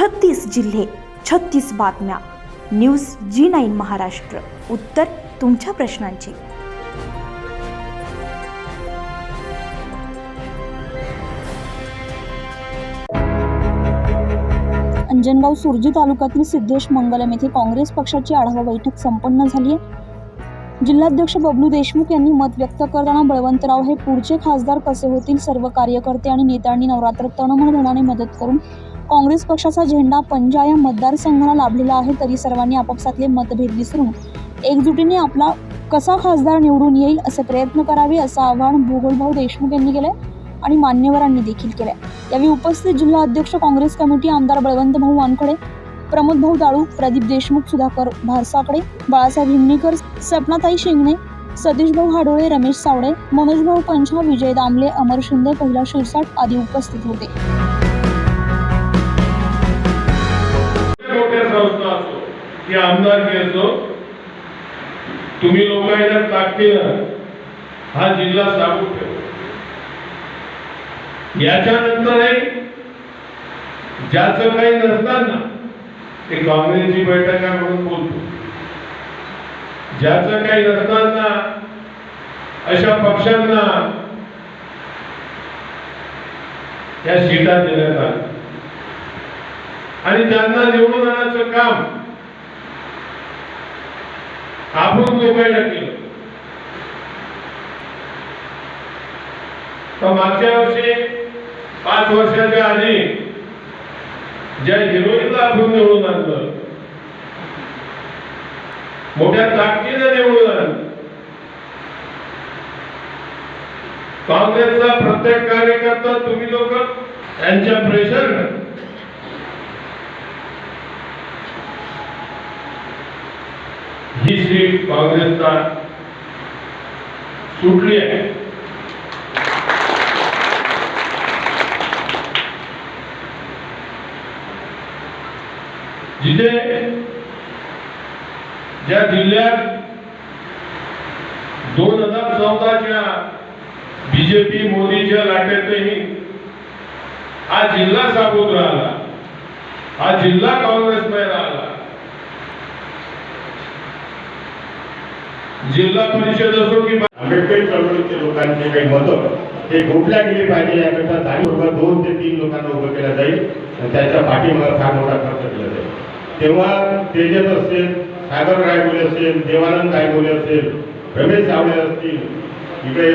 छत्तीस जिल्हे छत्तीस बातम्या. News G nine Maharashtra. उत्तर तुमच्या प्रश्नांची. अंजनगाव सुरजी तालुक्यातील सिद्धेश मंगलम येथे काँग्रेस पक्षाची आढावा बैठक संपन्न झाली आहे. जिल्हाध्यक्ष बबलू देशमुख यांनी मत व्यक्त करताना बळवंतराव हे पुढचे खासदार कसे होतील? सर्व कार्यकर्ते आणि नेत्यांनी नवरात्र तणमण धनाने मदत करून काँग्रेस पक्षाचा झेंडा पंजा या मतदारसंघाला लाभलेला आहे तरी सर्वांनी आपापसातले मतभेद विसरून एकजुटीने आपला कसा खासदार निवडून येईल असे प्रयत्न करावे असं आवाहन भूगोलभाऊ देशमुख यांनी केलंय आणि मान्यवरांनी देखील केलंय. यावेळी उपस्थित जिल्हा अध्यक्ष काँग्रेस कमिटी आमदार बळवंत भाऊ वानखडे प्रमोद भाऊ दाळू प्रदीप देशमुख सुधाकर भारसाकडे बाळासाहेब हिंगणेकर सपनाताई शिंगणे सतीश भाऊ हाडोळे रमेश सावडे मनोज भाऊ पंछा विजय दामले अमर शिंदे पहिला शिरसाट आदी उपस्थित होते. संस्था असो की आमदारकी असो तुम्ही लोकांच्या ताकदीनं हा जिल्हा साबूत ठेव. याच्यानंतरही ज्याचं काही नसताना ते काँग्रेसची बैठक आहे म्हणून बोलतो. ज्याचं काही नसताना अशा पक्षांना त्या सीटा देण्यात आल्या. आणि त्यांना निवडून आणायचं काम आपण लोकांना केलं तर मागच्या वर्षी पाच वर्षाच्या आधी ज्या हिरोईनला आपण निवडून आणलं मोठ्या ताकदीनं निवडून आणलं काँग्रेसचा प्रत्येक कार्यकर्ता तुम्ही लोक त्यांच्या प्रेशरनं ही सीट काँग्रेसला सुटली आहे. जिथे ज्या जिल्ह्यात दोन हजार चौदाच्या बीजेपी मोदीच्या लाटेतही हा जिल्हा साबूत राहिला हा जिल्हा काँग्रेसमय राहिला. जिल्हा परिषद असो की आंबेडकरी चळवळीचे लोकांचे काही मतं हे गोठल्या गेली पाहिजे याकरता जाणीवपूर्वक दोन ते तीन लोकांना उभं केलं जाईल आणि त्याच्या पाठीमागे फार मोठा खर्च केला जाईल. तेव्हा तेजस असेल सागर रायगोले असेल देवानंद रायगोले असेल रमेश सावळे असतील इकडे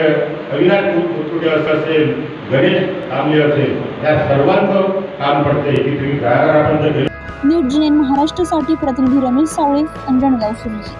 अविनाश कुटुंबे असं असेल गणेश तांबे असेल या सर्वांचं काम पडते की तुम्ही घराघरापर्यंत गेले. न्यूज जी महाराष्ट्रासाठी प्रतिनिधी रमेश सावळे अंजनगाव सुरजी